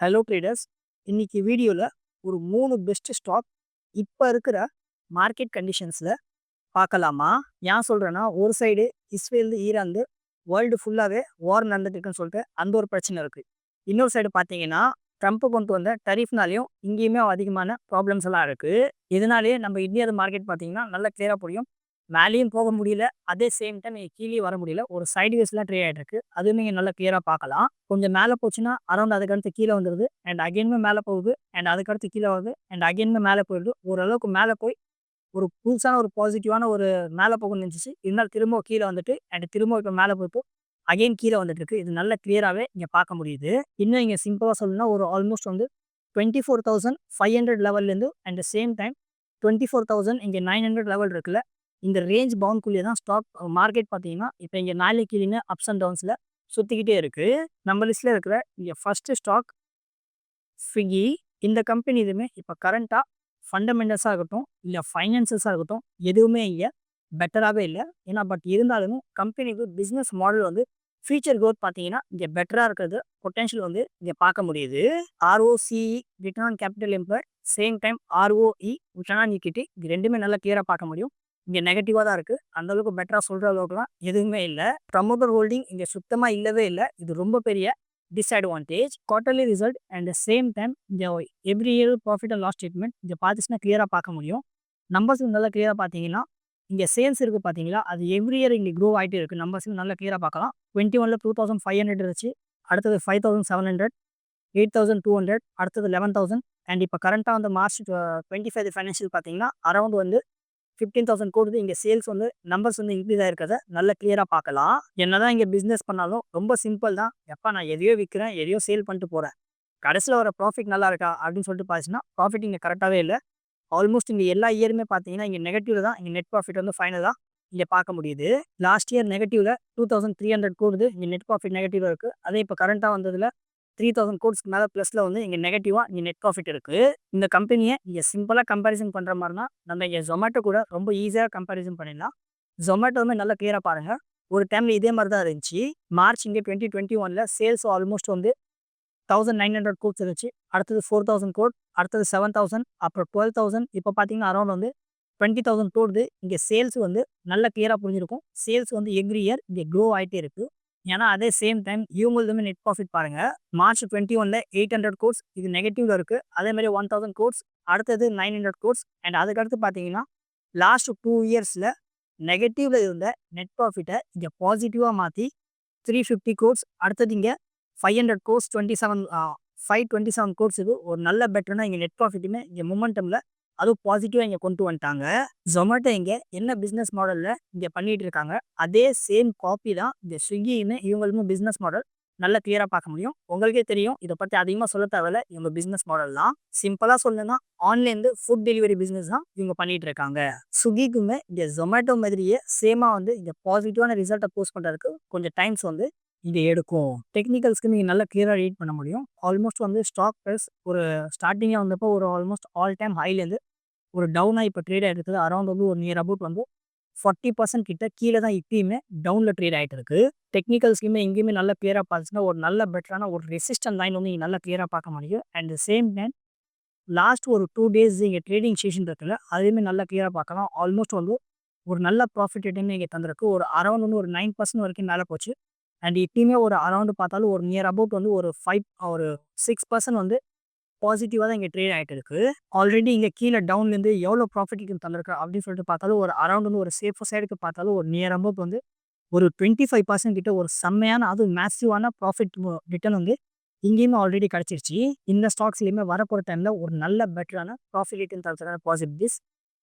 Hello traders இன்னைக்கு வீடியோவில் ஒரு மூணு பெஸ்ட் ஸ்டாக் இப்போ இருக்கிற மார்க்கெட் கண்டிஷன்ஸில் பார்க்கலாமா ஏன் சொல்கிறேன்னா ஒரு சைடு இஸ்ரேல் ஈரான் வேர்ல்டு ஃபுல்லாகவே வார் நடந்துட்டுருக்குன்னு சொல்லிட்டு அந்த ஒரு பிரச்சனை இருக்குது இன்னொரு சைடு பார்த்தீங்கன்னா ட்ரம்ப் கொண்டு வந்த டரிஃப்னாலையும் இங்கேயுமே அதிகமான ப்ராப்ளம்ஸ் எல்லாம் இருக்குது இதனாலேயே நம்ம இந்தியாவது மார்க்கெட் பார்த்தீங்கன்னா நல்லா கிளியராக புரியும். மேலேயும் போக முடியல. அதே சேம் டைம் நீங்கள் கீழே வர முடியல. ஒரு சைடு வேஸ்லாம் ட்ரே ஆகிட்டு இருக்கு அதுவும் நீங்கள் நல்லா கிளியராக பார்க்கலாம். கொஞ்சம் மேலே போச்சுன்னா அரௌண்ட் அதுக்கடுத்து கீழே வந்துடுது அண்ட் அகைன்மே மேலே போகுது. அண்ட் அதுக்கடுத்து கீழே வருது. அண்ட் அகைன்மே மேலே போயிடுது. ஓரளவுக்கு மேலே போய் ஒரு புதுசான ஒரு பாசிட்டிவான ஒரு மேலே போகணும்னு நினச்சிச்சு. இருந்தாலும் திரும்ப கீழே வந்துட்டு அண்ட் திரும்ப இப்போ மேலே போய்ப்போ அகைன் கீழே வந்துட்டு இருக்கு. இது நல்ல கிளியராகவே இங்கே பார்க்க முடியுது. இன்னும் இங்கே சிம்பிளாக சொல்லணும்னா ஒரு ஆல்மோஸ்ட் வந்து twenty four thousand five hundred லெவல்லேருந்து and same time twenty four thousand இங்கே நைன் ஹண்ட்ரட் லெவல் இருக்குல்ல. இந்த ரேஞ்ச் பவுண்ட்குள்ளேயே தான் ஸ்டாக் மார்க்கெட் பார்த்தீங்கன்னா இப்போ இங்கே நாளைக்கு கீழே அப்ஸ் அண்ட் டவுன்ஸில் சுற்றிக்கிட்டே இருக்குது நம்ம லிஸ்ட்டில் இருக்கிற இங்கே ஃபஸ்ட்டு ஸ்டாக் ஸ்விக்கி இந்த கம்பெனி இதுவுமே இப்போ கரண்ட்டாக ஃபண்டமெண்டல்ஸாக இருக்கட்டும் இல்லை ஃபைனான்சஸாக இருக்கட்டும் எதுவுமே இங்கே பெட்டராகவே இல்லை. ஏன்னா பட் இருந்தாலும் கம்பெனிக்கு பிஸ்னஸ் மாடல் வந்து ஃபியூச்சர் க்ரோத் பார்த்தீங்கன்னா இங்கே பெட்டராக இருக்கிறது பொட்டென்ஷியல் வந்து இங்கே பார்க்க முடியுது. ROCE return on capital employ same time ROE return on equity இது ரெண்டுமே நல்லா கிளியராக பார்க்க முடியும். இங்கே நெகட்டிவாக தான் இருக்குது அந்தளவுக்கு பெட்டராக சொல்கிற அளவுக்குலாம் எதுவுமே இல்லை. ப்ரமோட்டர் ஹோல்டிங் இங்கே சுத்தமாக இல்லவே இல்லை. இது ரொம்ப பெரிய disadvantage quarterly result and same time இந்த every year profit and loss statement இங்கே பார்த்துச்சுன்னா கிளியராக பார்க்க முடியும். நம்பர்ஸ் நல்லா கிளியராக பார்த்தீங்கன்னா இங்கே சேல்ஸ் இருக்குது பார்த்தீங்களா? அது எவ்ரி இயர் இங்கே க்ரோ ஆகிட்டே இருக்குது நம்பர்ஸ் நல்லா கிளியராக பார்க்கலாம். டுவெண்ட்டி ஒனில் டூ தௌசண்ட் ஃபைவ் ஹண்ட்ரட் இருந்துச்சு. அடுத்தது five thousand seven hundred eight thousand two hundred அடுத்தது லெவன் தௌசண்ட் அண்ட் இப்போ கரண்ட்டாக வந்து மார்ச் டுவெண்ட்டி ஃபைவ் ஃபைனான்ஷியல் பார்த்தீங்கன்னா அரௌண்ட் வந்து ஃபிஃப்டீன் தௌசண்ட் கோடு இங்கே சேல்ஸ் வந்து நம்பர்ஸ் வந்து இன்க்ரீஸ் ஆயிருக்கிறத நல்ல கிளியராக பார்க்கலாம் என்னதான் இங்கே பிஸ்னஸ் பண்ணாலும் ரொம்ப சிம்பிள் தான். எப்போ நான் எதையோ விற்கிறேன் எதையோ சேல் பண்ணிட்டு போகிறேன் கடைசியில் வர ப்ராஃபிட் நல்லா இருக்கா? அப்படின்னு சொல்லிட்டு பார்த்துச்சுன்னா ப்ராஃபிட் இங்கே கரெக்டாகவே இல்லை. ஆல்மோஸ்ட் இங்கே எல்லா இயருமே பார்த்தீங்கன்னா இங்கே நெகட்டிவ் தான் இங்கே நெட் ப்ராஃபிட் வந்து ஃபைனலாக இங்கே பார்க்க முடியுது. லாஸ்ட் இயர் நெகட்டிவில் டூ தௌசண்ட் த்ரீ ஹண்ட்ரட் கூடுது இங்கே நெட் ப்ராஃபிட் நெகட்டிவாக இருக்குது அதே இப்போ கரண்ட்டாக வந்ததில் த்ரீ தௌசண்ட் கோட்ஸ்க்கு மேலே ப்ளஸில் வந்து இங்கே நெகட்டிவாக இங்கே நெட் ப்ராஃபிட் இருக்குது இந்த கம்பெனியை நீங்கள் சிம்பிளாக கம்பேரிசன் பண்ணுற மாதிரினா நம்ம இங்கே ஜொமேட்டோ கூட ரொம்ப ஈஸியாக கம்பேரிசன் பண்ணிடலாம். ஜொமேட்டோவுமே நல்லா கிளியராக பாருங்கள் ஒரு டைமில் இதே மாதிரி தான் இருந்துச்சு. மார்ச் இங்கே டுவெண்ட்டி டுவெண்ட்டி ஒனில் சேல்ஸ் ஆல்மோஸ்ட் வந்து தௌசண்ட் நைன் ஹண்ட்ரட் கோட்ஸ் இருந்துச்சு. அடுத்தது ஃபோர் தௌசண்ட் கோட் அடுத்தது செவன் தௌசண்ட் அப்புறம் டுவெல் தௌசண்ட் இப்போ பார்த்தீங்கன்னா அரௌண்ட் வந்து டுவெண்ட்டி தௌசண்ட் கோடுது இங்கே சேல்ஸ் வந்து நல்ல கிளியராக புரிஞ்சிருக்கும். சேல்ஸ் வந்து எவ்ரி இயர் இங்கே க்ரோ ஆகிட்டே இருக்குது ஏன்னா அதே சேம் டைம் இவங்களுதுமே நெட் ப்ராஃபிட் பாருங்கள் மார்ச் டுவெண்ட்டி ஒனில் எயிட் ஹண்ட்ரட் கோர்ஸ் இது நெகட்டிவ்ல இருக்குது அதே மாதிரி ஒன் தௌசண்ட் கோர்ஸ் அடுத்தது நைன் ஹண்ட்ரட் கோர்ஸ் அண்ட் அதுக்கடுத்து பார்த்தீங்கன்னா லாஸ்ட் டூ இயர்ஸில் நெகட்டிவ்ல இருந்த நெட் ப்ராஃபிட்டை இங்கே பாசிட்டிவாக மாற்றி த்ரீ ஃபிஃப்டி கோர்ஸ் அடுத்தது இங்கே five hundred crores twenty seven five twenty seven கோர்ஸுக்கு ஒரு நல்ல பெட்டர்னா இங்கே நெட் ப்ராஃபிட்டுமே இங்கே மூமெண்டமில் அதுவும் பாசிட்டிவாக இங்கே கொண்டு வந்துட்டாங்க. ஜொமேட்டோ இங்கே என்ன பிஸ்னஸ் மாடலில் இங்கே பண்ணிட்டு இருக்காங்க அதே சேம் காப்பி தான் இந்த ஸ்விக்கின்னு இவங்களுமே பிஸ்னஸ் மாடல் நல்லா கிளியராக பார்க்க முடியும். உங்களுக்கே தெரியும் இதை பற்றி அதிகமாக சொல்ல தேவையில்ல. இவங்க பிஸ்னஸ் மாடல் தான். சிம்பிளாக சொல்லணும்னா ஆன்லைன்லேருந்து ஃபுட் டெலிவரி பிஸ்னஸ் தான் இவங்க பண்ணிட்டு இருக்காங்க. ஸ்விக்கிக்குமே இந்த ஜொமேட்டோ மாதிரியே சேமாக வந்து இந்த பாசிட்டிவான ரிசல்ட்டை போஸ்ட் பண்ணுறதுக்கு கொஞ்சம் டைம்ஸ் வந்து இது எடுக்கும். டெக்னிக்கல்ஸ்க்கு நீங்கள் நல்லா கிளியராக ரீட் பண்ண முடியும். ஆல்மோஸ்ட் வந்து ஸ்டாக் ப்ரைஸ் ஒரு ஸ்டார்டிங்காக வந்தப்போ ஒரு ஆல்மோஸ்ட் ஆல் டைம் ஹைலேருந்து ஒரு டவுனாக இப்போ ட்ரேட் ஆகிட்டு இருக்குது. அரௌண்ட் வந்து ஒரு நியர் அபவுட் வந்து ஃபார்ட்டி பர்சன்ட் கிட்ட கீழே தான் இப்பயுமே டவுனில் ட்ரேட் ஆகிட்டு இருக்கு. டெக்னிக்கல் ஸ்கீமே எங்கேயுமே நல்லா கிளியராக பார்த்துச்சுன்னா ஒரு நல்ல பெட்டரான ஒரு ரெசிஸ்டன் லைன் வந்து நீங்கள் நல்லா கிளியராக பார்க்க முடியும். அண்ட் சேம் டைம் லாஸ்ட் ஒரு டூ டேஸ் இங்கே ட்ரேடிங் செஷன் இருக்குல்ல அதுவுமே நல்லா கிளியராக பார்க்கலாம். ஆல்மோஸ்ட் வந்து ஒரு நல்ல ப்ராஃபிட் ரிட்டர்ன் இங்கே தந்திருக்கு. ஒரு அரௌண்ட் வந்து ஒரு நைன் பர்சன்ட் வரைக்கும் மேலே போச்சு. அண்ட் இப்பயுமே ஒரு அரௌண்டு பார்த்தாலும் ஒரு நியர் அபவுட் வந்து ஒரு ஃபைவ் ஒரு சிக்ஸ் பர்சன்ட் வந்து பாசிட்டிவாக தான் இங்கே ட்ரேட் ஆகிட்டு இருக்குது ஆல்ரெடி இங்கே கீழே டவுன்லேருந்து எவ்வளோ ப்ராஃபிட் தந்திருக்கு அப்படின்னு சொல்லிட்டு பார்த்தாலும் ஒரு அரௌண்ட் வந்து ஒரு சேஃபர் சைடுக்கு பார்த்தாலும் ஒரு நியர் அபவுட் வந்து ஒரு டுவெண்ட்டி ஃபைவ் பர்சன்ட் கிட்ட ஒரு செம்மையான அது மேசிவான ப்ராஃபிட் ரிட்டர்ன் வந்து இங்கேயுமே ஆல்ரெடி கிடச்சிருச்சு. இந்த ஸ்டாக்ஸ்லையுமே வரப்போகிற டைமில் ஒரு நல்ல பெட்டரான ப்ராஃபிட் ரிட்டர்ன் தரத்துக்கான பாசிபிலிட்டிஸ்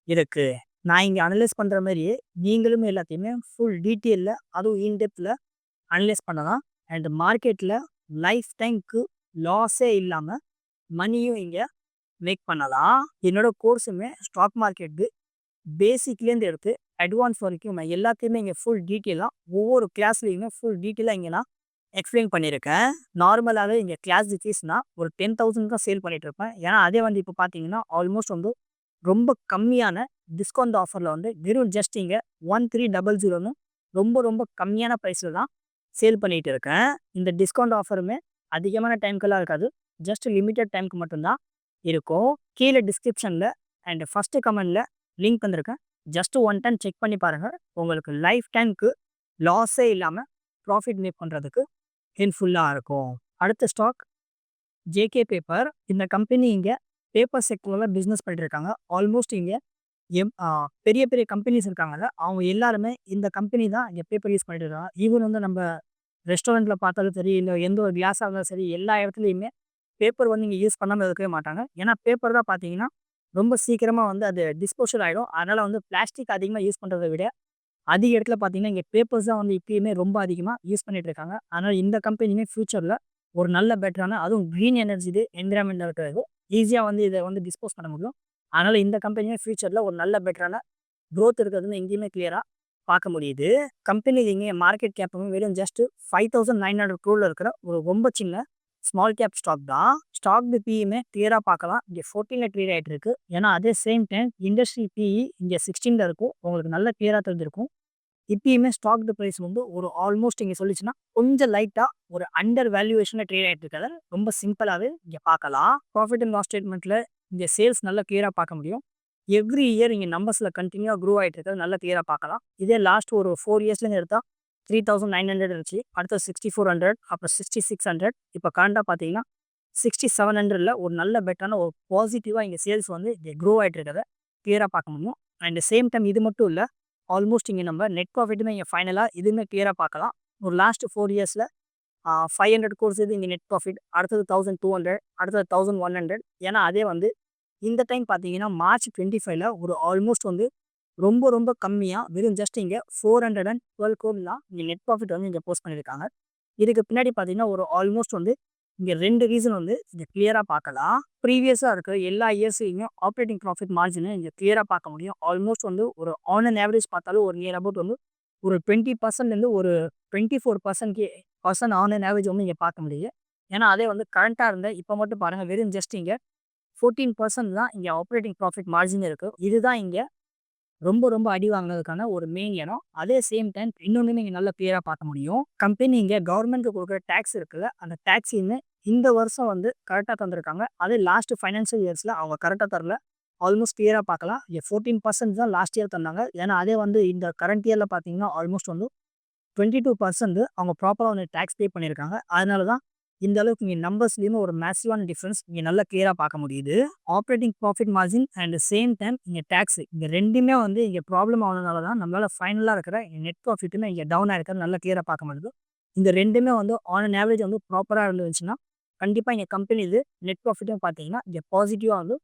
இருக்குது நான் இங்கே அனலைஸ் பண்ணுற மாதிரியே நீங்களும் எல்லாத்தையுமே ஃபுல் டீட்டெயிலில் அதுவும் இன்டெப்த்தில் அனலைஸ் பண்ணலாம். அண்ட் மார்க்கெட்டில் லைஃப் டைம்க்கு லாஸே இல்லாமல் மணியும் இங்கே மேக் பண்ணலாம். என்னோட கோர்ஸுமே ஸ்டாக் மார்க்கெட்டு பேசிக்லேருந்து எடுத்து அட்வான்ஸ் வரைக்கும் நான் எல்லாத்தையுமே இங்கே ஃபுல் டீட்டெயிலாக ஒவ்வொரு கிளாஸ்லேயுமே ஃபுல் டீட்டெயிலாக இங்கே நான் எக்ஸ்பிளைன் பண்ணியிருக்கேன். நார்மலாகவே இங்கே கிளாஸ் ஃபீஸ்னால் ஒரு டென் தௌசண்ட் தான் சேல் பண்ணிகிட்டு இருப்பேன். ஏன்னா அதே வந்து இப்போ பார்த்தீங்கன்னா ஆல்மோஸ்ட் வந்து ரொம்ப கம்மியான டிஸ்கவுண்ட் ஆஃபரில் வந்து வெறும் ஜஸ்ட் இங்கே ஒன் த்ரீ டபுள் ஜீரோன்னு ரொம்ப ரொம்ப கம்மியான ப்ரைஸில் தான் சேல் பண்ணிகிட்டு இருக்கேன். இந்த டிஸ்கவுண்ட் ஆஃபருமே அதிகமான டைம்க்கெல்லாம் இருக்காது. ஜஸ்ட் லிமிட்டட் டைமுக்கு மட்டும்தான் இருக்கும். கீழே டிஸ்கிரிப்ஷனில் அண்ட் ஃபஸ்ட்டு கமெண்டில் லிங்க் வந்திருக்கேன் ஜஸ்ட் ஒன் டைம் செக் பண்ணி பாருங்கள் உங்களுக்கு லைஃப் டைமுக்கு லாஸே இல்லாமல் ப்ராஃபிட் மேக் பண்ணுறதுக்கு ஹெல்ப்ஃபுல்லாக இருக்கும். அடுத்த ஸ்டாக் ஜேகே பேப்பர் இந்த கம்பெனி இங்கே பேப்பர் செக்டரில் பிஸ்னஸ் பண்ணிட்டு இருக்காங்க. ஆல்மோஸ்ட் இங்கே எம் பெரிய பெரிய கம்பெனிஸ் இருக்காங்கல்ல அவங்க எல்லாருமே இந்த கம்பெனி தான் இங்கே பேப்பர் யூஸ் பண்ணிட்டு இருக்காங்க. ஈவன் வந்து நம்ம ரெஸ்டாரண்ட்டில் பார்த்தாலும் சரி இல்லை எந்த ஒரு கிளாஸாக இருந்தாலும் சரி எல்லா இடத்துலையுமே பேப்பர் வந்து இங்கே யூஸ் பண்ணாமல் இருக்கவே மாட்டாங்க. ஏன்னா பேப்பர் தான் பார்த்தீங்கன்னா ரொம்ப சீக்கிரமாக வந்து அது டிஸ்போசல் ஆகிடும் அதனால் வந்து பிளாஸ்டிக் அதிகமாக யூஸ் பண்ணுறதை விட அதிக இடத்துல பார்த்தீங்கன்னா இங்கே பேப்பர்ஸ் தான் வந்து இப்பயுமே ரொம்ப அதிகமாக யூஸ் பண்ணிட்டு இருக்காங்க. அதனால் இந்த கம்பெனியுமே ஃப்யூச்சரில் ஒரு நல்ல பெட்டரான அதுவும் க்ரீன் எனர்ஜி இது என்விரான்மெண்ட் இருக்கிறது ஈஸியாக வந்து இதை வந்து டிஸ்போஸ் பண்ண முடியும். அதனால் இந்த கம்பெனியுமே ஃப்யூச்சரில் ஒரு நல்ல பெட்டரான க்ரோத் இருக்கிறதுன்னு எங்கேயுமே கிளியராக பார்க்க முடியுது. கம்பெனி இங்கே மார்க்கெட் கேப்புமே வெறும் just five thousand nine hundred க்ரோவில் இருக்கிற ஒரு ரொம்ப சின்ன ஸ்மால் கேப் ஸ்டாக் தான். ஸ்டாக் பிஇமே கிளியராக பார்க்கலாம். இங்கே ஃபோர்டீனில் ட்ரீட் ஆகிட்டு இருக்கு ஏன்னா அதே சேம் டைம் இண்டஸ்ட்ரி பிஇ இங்கே சிக்ஸ்டீனில் இருக்கும். உங்களுக்கு நல்ல கிளியராக தெரிஞ்சிருக்கும். இப்பயுமே ஸ்டாக் ப்ரைஸ் வந்து ஒரு ஆல்மோஸ்ட் இங்கே சொல்லிச்சுன்னா கொஞ்சம் லைட்டாக ஒரு அண்டர் வேல்யூவேஷனில் ட்ரேட் ஆகிட்டு இருக்கிறத ரொம்ப சிம்பிளாகவே இங்கே பார்க்கலாம். ப்ராஃபிட் அண்ட் லாஸ் ஸ்டேட்மெண்ட்டில் இங்கே சேல்ஸ் நல்லா கிளியராக பார்க்க முடியும். எவ்ரி இயர் இங்கே நம்பர்ஸில் கண்டினியூவாக க்ரோ ஆகிட்டு இருக்கிறது நல்லா கிளியராக பார்க்கலாம். இதே லாஸ்ட் ஒரு ஃபோர் இயர்ஸ்லேருந்து எடுத்தால் த்ரீ தௌசண்ட் நைன் ஹண்ட்ரட் இருந்துச்சு. அடுத்து சிக்ஸ்டி ஃபோர் ஹண்ட்ரட் அப்புறம் சிக்ஸ்டி சிக்ஸ் ஹண்ட்ரட் இப்போ கரண்ட்டாக பார்த்தீங்கன்னா சிக்ஸ்டி செவன் ஹண்ட்ரடில் ஒரு நல்ல பெட்டரான ஒரு பாசிட்டிவாக இங்கே சேல்ஸ் வந்து இங்கே க்ரோ ஆகிட்டு இருக்கிறத கிளியராக பார்க்க முடியும். அண்ட் சேம் டைம் இது மட்டும் இல்லை ஆல்மோஸ்ட் இங்கே நம்ம நெட் ப்ராஃபிட்டுமே இங்கே ஃபைனலாக இதுவுமே கிளியராக பார்க்கலாம் ஒரு லாஸ்ட் ஃபோர் இயர்ஸில் ஃபைவ் ஹண்ட்ரட் கோர்ஸ் இது இங்கே நெட் ப்ராஃபிட் அடுத்தது தௌசண்ட் டூ ஹண்ட்ரட் அடுத்தது தௌசண்ட் ஒன் ஹண்ட்ரட் ஏன்னா அதே வந்து இந்த டைம் பார்த்தீங்கன்னா மார்ச் டுவெண்ட்டி ஃபைவ்ல ஒரு ஆல்மோஸ்ட் வந்து ரொம்ப ரொம்ப கம்மியாக வெறும் ஜஸ்ட் இங்கே four hundred and twelve crore தான் இங்கே நெட் ப்ராஃபிட் வந்து இங்கே போஸ்ட் பண்ணியிருக்காங்க இதுக்கு பின்னாடி பார்த்தீங்கன்னா ஒரு ஆல்மோஸ்ட் வந்து இங்கே ரெண்டு ரீசன் வந்து இங்கே கிளியராக பார்க்கலாம் ப்ரீவியஸாக இருக்க எல்லா இயர்ஸையுமே ஆப்ரேட்டிங் ப்ராஃபிட் மார்ஜினை இங்கே கிளியராக பார்க்க முடியும். ஆல்மோஸ்ட் வந்து ஒரு ஆன் அண்ட் ஆவரேஜ் பார்த்தாலும் ஒரு நியர் அபவுட் வந்து ஒரு டுவெண்ட்டி பர்சன்ட்லேருந்து ஒரு டுவெண்ட்டி ஃபோர் பர்சன்ட்கே பர்சன்ட் ஆன் அண்ட் ஆவரேஜ் வந்து இங்கே பார்க்க முடியுது. ஏன்னா அதே வந்து கரண்ட்டாக இருந்த இப்போ மட்டும் பாருங்கள் வெறும் ஜஸ்ட் இங்கே ஃபோர்டீன் பர்சன்ட் தான் இங்கே ஆப்ரேட்டிங் ப்ராஃபிட் மார்ஜின் இருக்குது இதுதான் இங்கே ரொம்ப ரொம்ப அடி வாங்கினதுக்கான ஒரு மெயின் இடம். அதே சேம் டைம் இன்னொன்றுமே இங்கே நல்லா கிளியராக பார்க்க முடியும். கம்பெனி இங்கே கவர்மெண்ட்டுக்கு கொடுக்குற டேக்ஸ் இருக்குல்ல அந்த டேக்ஸின்னு இந்த வருஷம் வந்து கரெக்டாக தந்திருக்காங்க. அதே லாஸ்ட் ஃபைனான்ஷியல் இயர்ஸில் அவங்க கரெக்டாக தரல. ஆல்மோஸ்ட் கிளியராக பார்க்கலாம். இங்கே ஃபோர்டீன் பர்சன்ட் தான் லாஸ்ட் இயர் தந்தாங்க. ஏன்னா அதே வந்து இந்த கரண்ட் இயரில் பார்த்தீங்கன்னா ஆல்மோஸ்ட் வந்து டுவெண்ட்டி டூ பர்சன்ட் அவங்க ப்ராப்பராக வந்து டேக்ஸ் பே பண்ணியிருக்காங்க. அதனால தான் இந்த அளவுக்கு இங்கே நம்பர்ஸ்லேயுமே ஒரு மேசிவான டிஃப்ரென்ஸ் இங்கே நல்லா கிளியராக பார்க்க முடியுது. Operating profit margin and same time இங்கே டேக்ஸ் இங்கே ரெண்டுமே வந்து இங்கே ப்ராப்ளம் ஆனதுனால தான் நம்மளால் ஃபைனலாக இருக்கிற நெட் ப்ராஃபிட்டுமே இங்கே டவுன் ஆகிருக்கிறது நல்லா கிளியராக பார்க்க முடியுது. இந்த ரெண்டுமே வந்து ஆன் அன் ஆவரேஜ் வந்து ப்ராப்பராக இருந்துச்சுன்னா கண்டிப்பாக இங்கே கம்பெனி இது நெட் ப்ராஃபிட்டும் பார்த்தீங்கன்னா இங்கே பாசிட்டிவாக வந்து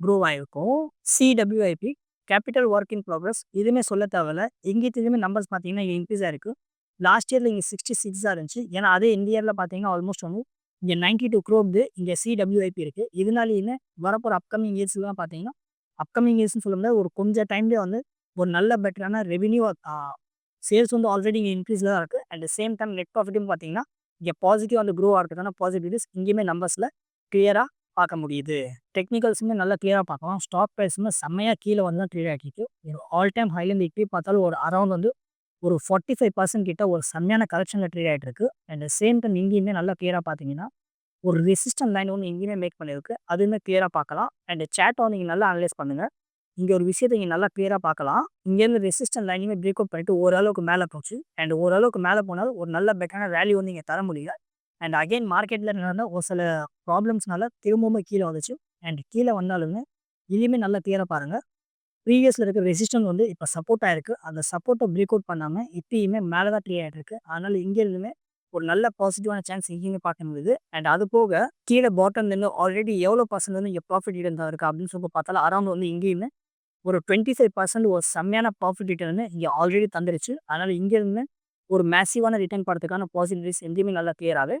க்ரோ ஆகிருக்கும் CWIP capital work in progress இதுவுமே சொல்ல தேவையில்ல. எங்கேயுமே நம்பர்ஸ் பார்த்தீங்கன்னா இங்கே இன்க்ரீஸ் ஆயிருக்கு லாஸ்ட் இயரில் இங்கே சிக்ஸ்டி சிக்ஸாக இருந்துச்சு. ஏன்னா அதே இந்த இயரில் பார்த்தீங்கன்னா ஆல்மோஸ்ட் வந்து இங்கே நைன்டி டூ க்ரோப்து இங்கே சிடபிள்யூஐபி இருக்குது இதனாலேயுமே வரப்போகிற அப்கமிங் இயர்ஸ்லாம் பார்த்தீங்கன்னா அப்கமிங் இயர்ஸ்னு சொல்லும்போது ஒரு கொஞ்சம் டைம்லேயே வந்து ஒரு நல்ல பெட்டரான ரெவென்யூ சேல்ஸ் வந்து ஆல்ரெடி இங்கே இன்க்ரீஸில் தான் இருக்குது அட் சேம் டைம் நெட் ப்ராஃபிட்டும் பார்த்தீங்கன்னா இங்கே பாசிட்டிவ் வந்து க்ரோ ஆகிறதுக்கான பாசிட்டிவ்ஸ் இங்கேயுமே நம்பர்ஸில் கிளியராக பார்க்க முடியுது. டெக்னிக்கல்ஸுமே நல்லா கிளியராக பார்க்கலாம் ஸ்டாக் ப்ரைஸுமே செம்மையாக கீழே வந்து தான் க்ளியர் ஆகிட்டு ஒரு ஆல் டைம் ஹைலேருந்து இப்படி பார்த்தாலும் ஒரு அரௌண்ட் வந்து ஒரு ஃபார்ட்டி ஃபைவ் பர்சன்ட் கிட்ட ஒரு செம்மையான கரெக்ஷனில் ட்ரீட் ஆகிட்டு இருக்கு அண்ட் சேம் டைம் இங்கேயுமே நல்லா கிளியராக பார்த்தீங்கன்னா ஒரு ரெசிஸ்டன்ட் லைன் ஒன்று இங்கேயுமே மேக் பண்ணியிருக்கு. அதுவுமே கிளியராக பார்க்கலாம் அண்ட் சேட்டை வந்து நீங்கள் நல்லா அனலைஸ் பண்ணுங்கள் இங்கே ஒரு விஷயத்தை இங்கே நல்லா கிளியராக பார்க்கலாம் இங்கேருந்து ரெசிஸ்டன்ட் லைனையுமே பிரேக் அவுட் பண்ணிட்டு ஓரளவுக்கு மேலே போச்சு. அண்ட் ஓரளவுக்கு மேலே போனாலும் ஒரு நல்ல பெட்டரான வேல்யூ வந்து இங்கே தர முடியல. அண்ட் அகைன் மார்க்கெட்டில் நடந்த ஒரு சில ப்ராப்ளம்ஸ்னால திரும்பவும் கீழே வந்துச்சு. அண்ட் கீழே வந்தாலுமே இதுலேயுமே நல்லா கிளியராக பாருங்கள் ப்ரீவியஸில் இருக்க ரெசிஸ்டன்ஸ் வந்து இப்போ சப்போர்ட் ஆகிருக்கு அந்த சப்போர்ட்டை பிரேக் அவுட் பண்ணாமல் இப்பயுமே மேலே தான் ட்ரீ ஆகிட்டு இருக்கு. அதனால் இங்கேருந்துமே ஒரு நல்ல பாசிட்டிவான சான்ஸ் இங்கேயுமே பார்க்க முடியுது. அண்ட் அது போக கீழே பாட்டம்லேருந்து ஆல்ரெடி எவ்வளோ பர்சன்ட் வந்து இங்கே ப்ராஃபிட் ரிட்டர்ன் இருக்குது அப்படின்னு சொல்லி பார்த்தாலும் அரௌண்ட் வந்து இங்கேயுமே ஒரு டுவெண்ட்டி ஃபைவ் பர்சன்ட் ஒரு செம்மையான ப்ராஃபிட் ரிட்டர்ன் இங்கே ஆல்ரெடி தந்துருச்சு. அதனால் இங்கேருந்து ஒரு மேசிவான ரிட்டர்ன் படத்துக்கான பாசிட்டிவ்ஸ் எங்கேயுமே நல்லா கிளியராகவே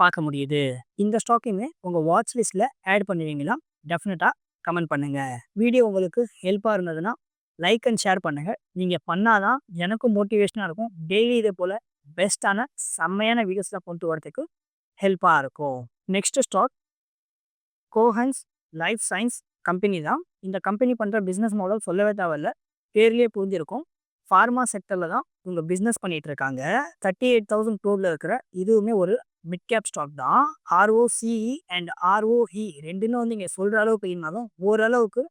பார்க்க முடியுது. இந்த ஸ்டாக்கையுமே உங்கள் வாட்ச் லிஸ்ட்டில் ஆட் பண்ணுவீங்களா? டெஃபினட்டாக கமெண்ட் பண்ணுங்கள் வீடியோ உங்களுக்கு ஹெல்ப்பாக இருந்ததுன்னா லைக் அண்ட் ஷேர் பண்ணுங்கள் நீங்கள் பண்ணாதான் எனக்கும் மோட்டிவேஷனாக இருக்கும். டெய்லி இதே போல் பெஸ்ட்டான செம்மையான வீடியோஸில் கொண்டு வரதுக்கு ஹெல்ப்பாக இருக்கும். Next stock Cohance life science company தான். இந்த கம்பெனி பண்ணுற பிஸ்னஸ் மாடல் சொல்லவே தேவையில்ல. பேர்லேயே புரிஞ்சிருக்கும். ஃபார்மா செக்டரில் தான் இவங்க பிஸ்னஸ் பண்ணிட்டு இருக்காங்க தேர்ட்டி எயிட் தௌசண்ட் டூவில் இருக்கிற இதுவுமே ஒரு மிட் கேப் ஸ்டாக் தான் ஆர்ஓசிஇ அண்ட் ஆர்ஓஇ ரெண்டுமே வந்து இங்கே சொல்கிற அளவுக்கு இருந்தாலும் ஓரளவுக்கு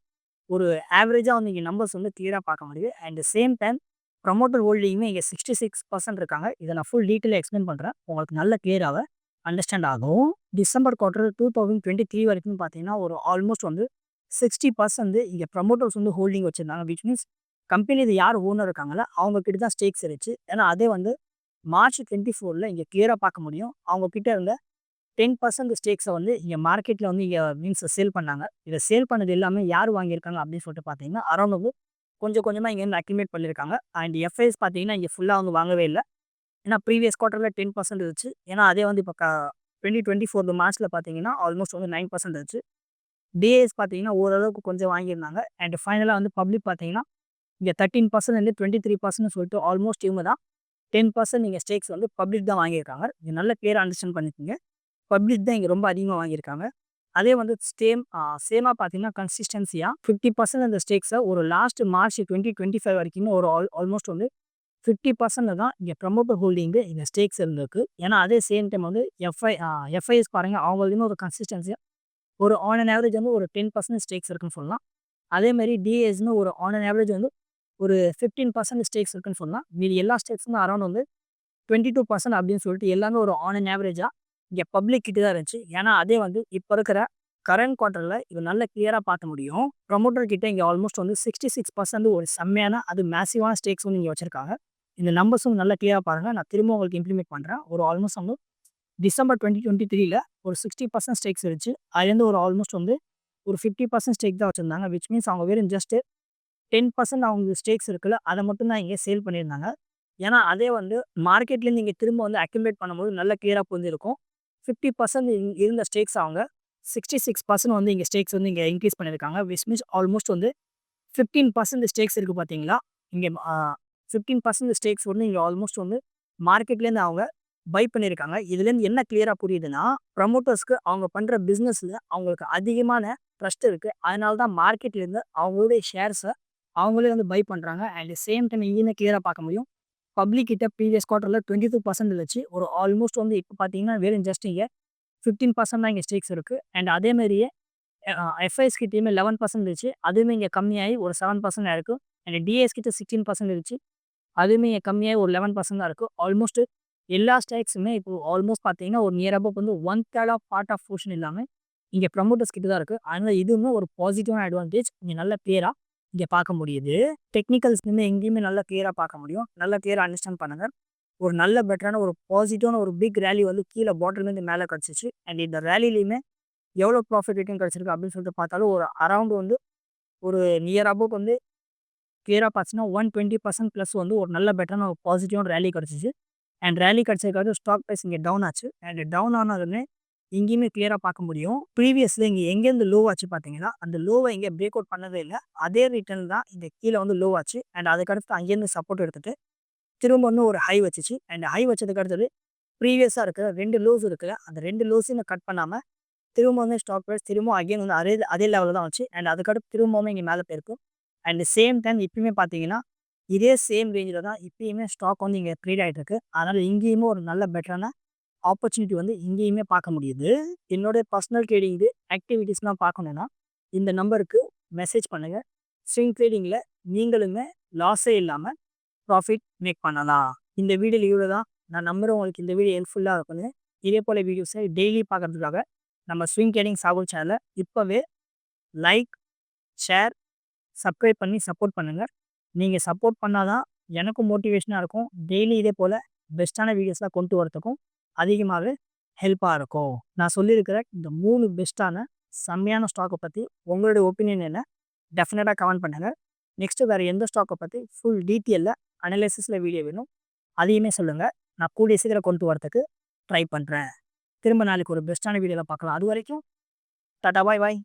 ஒரு ஆவரேஜாக வந்து இங்கே நம்பர்ஸ் வந்து கிளியராக பார்க்க முடியுது. அண்ட் சேம் டைம் ப்ரமோட்டர் ஹோல்டிங்குமே இங்கே சிக்ஸ்டி சிக்ஸ் பர்சன்ட் இருக்காங்க. இதை நான் ஃபுல் டீட்டெயிலாக எக்ஸ்பிளைன் பண்ணுறேன் உங்களுக்கு நல்ல கிளியராக அண்டர்ஸ்டாண்ட் ஆகும். December quarter two thousand twenty three வரைக்கும் பார்த்தீங்கன்னா ஒரு ஆல்மோஸ்ட் வந்து சிக்ஸ்டி பர்சன்ட் இங்கே ப்ரமோட்டர்ஸ் வந்து ஹோல்டிங் வச்சுருந்தாங்க. விச் மீன்ஸ் கம்பெனி இது யார் ஓனர் இருக்காங்களோ அவங்க கிட்ட தான் ஸ்டேக்ஸ் இருந்துச்சு. ஏன்னா அதே வந்து மார்ச் டுவெண்ட்டி ஃபோரில் இங்கே கிளியராக பார்க்க முடியும். அவங்க கிட்ட இருந்த டென் பர்சன்ட் ஸ்டேக்ஸை வந்து இங்கே மார்க்கெட்டில் வந்து இங்கே மீன்ஸ் சேல் பண்ணாங்க. இதை சேல் பண்ணது எல்லாமே யார் வாங்கியிருக்காங்க அப்படின்னு சொல்லிட்டு பார்த்தீங்கன்னா அரௌண்ட் வந்து கொஞ்சம் கொஞ்சமாக இங்கேருந்து அக்யூமேட் பண்ணியிருக்காங்க. அண்ட் எஃப்ஐஎஸ் பார்த்தீங்கன்னா இங்கே ஃபுல்லாக வந்து வாங்கவே இல்லை. ஏன்னா ப்ரீவியஸ் குவார்ட்டரில் டென் பர்சன்ட் இருந்துச்சு. ஏன்னா அதே வந்து இப்போ க டுவெண்ட்டி டுவெண்ட்டி ஃபோர் மார்ச்சில் பார்த்தீங்கன்னா ஆல்மோஸ்ட் வந்து நைன் பர்சன்ட் இருந்துச்சு. டிஏஎஸ் பார்த்தீங்கன்னா ஓரளவுக்கு கொஞ்சம் வாங்கியிருந்தாங்க. அண்ட் ஃபைனலாக வந்து பப்ளிக் பார்த்தீங்கன்னா இங்கே தேர்ட்டின் பர்சன்ட்லேருந்து டுவெண்ட்டி த்ரீ பர்சன்ட் சொல்லிட்டு ஆல்மோஸ்ட் இவங்க தான். டென் பர்சன்ட் நீங்கள் ஸ்டேக்ஸ் வந்து பப்ளிக் தான் வாங்கியிருக்காங்க. இது நல்ல கிளியராக அண்டர்ஸ்டாண்ட் பண்ணிக்கோங்க. பப்ளிக் தான் இங்கே ரொம்ப அதிகமாக வாங்கியிருக்காங்க. அதே வந்து சேம் சேமாக பார்த்தீங்கன்னா கன்சிஸ்டன்சியாக ஃபிஃப்டி பர்சன்ட் அந்த ஸ்டேக்ஸை ஒரு last March twenty twenty five வரைக்கும் ஒரு ஆல் ஆல்மோஸ்ட் வந்து ஃபிஃப்டி பர்சன்ட் தான் இங்கே ப்ரமோட்டர் ஹோல்டிங்கு இங்கே ஸ்டேக்ஸ் இருந்திருக்கு. ஏன்னா அதே சேம் டைம் வந்து எஃப்ஐ எஃப்ஐஎஸ் பாருங்கள் அவங்களுக்குமே ஒரு கன்சிஸ்டன்சியாக ஒரு ஆன் அண்ட் ஆவரேஜ் வந்து ஒரு டென் பர்சன்ட் ஸ்டேக்ஸ் இருக்குன்னு சொல்லலாம். அதேமாதிரி டிஎஸ்னு ஒரு ஆன் அண்ட் ஆவரேஜ் வந்து ஒரு ஃபிஃப்டீன் பர்சன்ட் ஸ்டேக்ஸ் இருக்குன்னு சொன்னால் மீதி எல்லா ஸ்டேக்ஸுமே அரௌண்ட் வந்து டுவெண்ட்டி டூ பர்சன்ட் அப்படின்னு சொல்லிட்டு எல்லாமே ஒரு ஆன் அண்ட் ஆவரேஜாக இங்கே பப்ளிக் கிட்ட தான் இருந்துச்சு. ஏன்னா அதே வந்து இப்போ இருக்கிற கரண்ட் குவார்ட்டரில் இது நல்ல கிளியராக பார்க்க முடியும். ப்ரொமோட்டர் கிட்ட இங்கே ஆல்மோஸ்ட் வந்து சிக்ஸ்டி சிக்ஸ் பர்சன்ட் ஒரு செம்மையான அது மேசிவான ஸ்டேக்ஸ் வந்து இங்கே வச்சிருக்காங்க. இந்த நம்பர்ஸும் நல்லா கிளியராக பாருங்கள் நான் திரும்ப உங்களுக்கு இம்ப்ளிமெண்ட் பண்ணுறேன் ஒரு ஆல்மோஸ்ட் வந்து டிசம்பர் டுவெண்ட்டி டுவெண்ட்டி த்ரீல ஒரு சிக்ஸ்டி பர்சன்ட் ஸ்டேக்ஸ் இருந்துச்சு. அதுலேருந்து ஒரு ஆல்மோஸ்ட் வந்து ஒரு ஃபிஃப்டி பர்சன்ட் ஸ்டேக் தான் வச்சுருந்தாங்க விச் மீன்ஸ் அவங்க வெறும் ஜஸ்ட்டு டென் பர்சன்ட் அவங்க ஸ்டேக்ஸ் இருக்குல்ல அதை மட்டும் தான் இங்கே சேல் பண்ணியிருந்தாங்க. ஏன்னா அதே வந்து மார்க்கெட்லேருந்து இங்கே திரும்ப வந்து அக்யூமுலேட் பண்ணும்போது நல்ல கிளியராக புரிஞ்சிருக்கும். ஃபிஃப்டி பர்சன்ட் இருந்த ஸ்டேக்ஸ் அவங்க சிக்ஸ்டி சிக்ஸ் பர்சன்ட் வந்து இங்கே ஸ்டேக்ஸ் வந்து இங்கே இன்க்ரீஸ் பண்ணியிருக்காங்க விச் மீன்ஸ் ஆல்மோஸ்ட் வந்து ஃபிஃப்டீன் பர்சன்ட் ஸ்டேக்ஸ் இருக்குது பார்த்தீங்களா? இங்கே ஃபிஃப்டீன் பர்சன்ட் ஸ்டேக்ஸ் வந்து இங்கே ஆல்மோஸ்ட் வந்து மார்க்கெட்லேருந்து அவங்க பை பண்ணியிருக்காங்க. இதுலேருந்து என்ன கிளியராக புரியுதுன்னா ப்ரமோட்டர்ஸ்க்கு அவங்க பண்ணுற பிஸ்னஸில் அவங்களுக்கு அதிகமான ட்ரஸ்ட் இருக்குது அதனால தான் மார்க்கெட்லேருந்து அவங்களுடைய ஷேர்ஸை அவங்களே வந்து பை பண்ணுறாங்க அண்ட் சேம் டைம் இங்கேயுமே கிளியராக பார்க்க முடியும். பப்ளிக் கிட்ட ப்ரீவியஸ் குவார்ட்டரில் டுவெண்ட்டி டூ பர்சன்ட் இருந்துச்சு. ஒரு ஆல்மோஸ்ட் வந்து இப்போ பார்த்தீங்கன்னா வெறும் ஜஸ்ட் இங்கே ஃபிஃப்டீன் பர்சன்ட் தான் இங்கே ஸ்டேக்ஸ் இருக்குது அண்ட் அதேமாதிரியே எஃப்ஐஎஸ் கிட்டேயுமே லெவன் பர்சன்ட் இருந்துச்சு. அதுவுமே இங்கே கம்மியாகி ஒரு செவன் பர்சன்ட் இருக்கும் அண்ட் டிஎஸ் கிட்ட சிக்ஸ்டீன் பர்சன்ட் இருந்துச்சு. அதுவுமே இங்கே கம்மியாகி ஒரு லெவன் பர்சன்ட் தான் இருக்குது ஆல்மோஸ்ட் எல்லா ஸ்டேக்ஸுமே இப்போ ஆல்மோஸ்ட் பார்த்தீங்கன்னா ஒரு நியர் அபவுட் வந்து one third of part of portion இல்லாமல் இங்கே ப்ரமோட்டர்ஸ் கிட்ட தான் இருக்குது அதனால் இதுவுமே ஒரு பாசிட்டிவான அட்வான்டேஜ் இங்கே நல்ல பேராக இங்கே பார்க்க முடியுது. டெக்னிக்கல்ஸ்லேருந்து எங்கேயுமே நல்லா கிளியராக பார்க்க முடியும். நல்லா கிளியராக அண்டர்ஸ்டாண்ட் பண்ணுங்கள் ஒரு நல்ல பெட்டரான ஒரு பாசிட்டிவான ஒரு பிக் ரேலி வந்து கீழே பாட்டிலேருந்து மேலே கிடச்சிச்சு. அண்ட் இந்த ரேலிலையுமே எவ்வளோ ப்ராஃபிட் ரிட்டர்ன் கிடச்சிருக்கு அப்படின்னு சொல்லிட்டு பார்த்தாலும் ஒரு அரௌண்ட் வந்து ஒரு நியர் அபவுட் வந்து கிளியராக பார்த்துன்னா ஒன் டுவெண்ட்டி பர்சன்ட் ப்ளஸ் வந்து ஒரு நல்ல பெட்டரான ஒரு பாசிட்டிவான ரேலி கிடச்சிச்சு. அண்ட் ரேலி கிடச்சதுக்காக ஸ்டாக் ப்ரைஸ் இங்கே டவுன் ஆச்சு. அண்ட் டவுன் ஆனதுமே இங்கேயுமே கிளியராக பார்க்க முடியும். ப்ரீவியஸில் இங்கே எங்கேருந்து லோ ஆச்சு பார்த்தீங்கன்னா அந்த லோவை இங்கே பிரேக் அவுட் பண்ணதே இல்லை. அதே ரிட்டர்ன் தான் இந்த கீழே வந்து லோ ஆச்சு. அண்ட் அதுக்கடுத்து அங்கேருந்து சப்போர்ட் எடுத்துகிட்டு திரும்ப வந்து ஒரு ஹை வச்சுச்சு. அண்ட் ஹை வச்சதுக்கு அடுத்தது ப்ரீவியஸாக இருக்கிற ரெண்டு லோஸ் இருக்குது அந்த ரெண்டு லோஸையும் கட் பண்ணாமல் திரும்ப வந்து ஸ்டாக் ப்ரைஸ் திரும்ப அகைன் வந்து அதே அதே லெவலில் தான் வச்சு. அண்ட் அதுக்கடுத்து திரும்பவும் இங்கே மேலே போயிருக்கும். அண்ட் சேம் டைம் இப்பயுமே பார்த்தீங்கன்னா இதே சேம் ரேஞ்சில் தான் இப்பயுமே ஸ்டாக் வந்து இங்கே ட்ரேட் ஆகிட்டு இருக்கு. அதனால் இங்கேயுமே ஒரு நல்ல பெட்டரான ஆப்பர்ச்சுனிட்டி வந்து இங்கேயுமே பார்க்க முடியுது. என்னோட பர்சனல் ட்ரேடிங் ஆக்டிவிட்டீஸ்லாம் பார்க்கணுன்னா இந்த நம்பருக்கு மெசேஜ் பண்ணுங்கள் ஸ்விங் ட்ரேடிங்கில் நீங்களுமே லாஸே இல்லாமல் ப்ராஃபிட் மேக் பண்ணலாம். இந்த வீடியோ இவ்வளோ தான் நான் நம்புகிறேன் உங்களுக்கு இந்த வீடியோ ஹெல்ப்ஃபுல்லாக இருக்குன்னு இதே போல் வீடியோஸை டெய்லி பார்க்குறதுக்காக நம்ம ஸ்விங் ட்ரேடிங் சாகுல் சேனலை இப்போவே லைக் ஷேர் சப்ஸ்கிரைப் பண்ணி சப்போர்ட் பண்ணுங்கள் நீங்கள் சப்போர்ட் பண்ணால் தான் எனக்கும் மோட்டிவேஷனாக இருக்கும். டெய்லி இதே போல் பெஸ்ட்டான வீடியோஸ்லாம் கொண்டு வரத்துக்கும் அதிகமாகவே ஹெல்ப்பாக இருக்கும். நான் சொல்லியிருக்கிற இந்த மூணு பெஸ்ட்டான செம்மையான ஸ்டாக்கை பற்றி உங்களுடைய ஒப்பீனியன் என்ன? டெஃபினட்டாக கமெண்ட் பண்ணுங்கள் நெக்ஸ்ட்டு வேறு எந்த ஸ்டாக்கை பற்றி ஃபுல் டீட்டெயிலில் அனலைசிஸில் வீடியோ வேணும் அதையுமே சொல்லுங்கள் நான் கூடிய சீக்கிரம் கொண்டு வரத்துக்கு ட்ரை பண்ணுறேன் திரும்ப நாளைக்கு ஒரு பெஸ்ட்டான வீடியோவில் பார்க்கலாம். அது வரைக்கும் டாட்டா பாய் பாய்.